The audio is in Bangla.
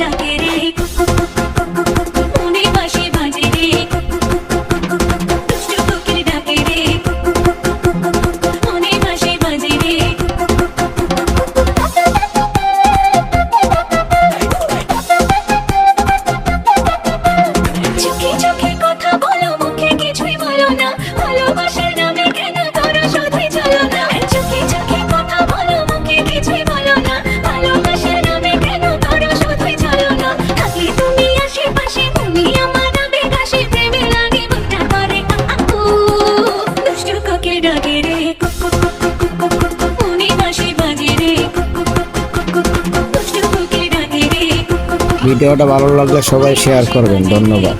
ডাকে রে। মনে বাসে বাজে রে। দুষ্ট কোকিল ডাকে কথা বলো, মুখে কিছুই বলো না। ভালোবাসা ডাকে রে বাজে রে ভিডিওটা ভালো লাগলে সবাই শেয়ার করবেন ধন্যবাদ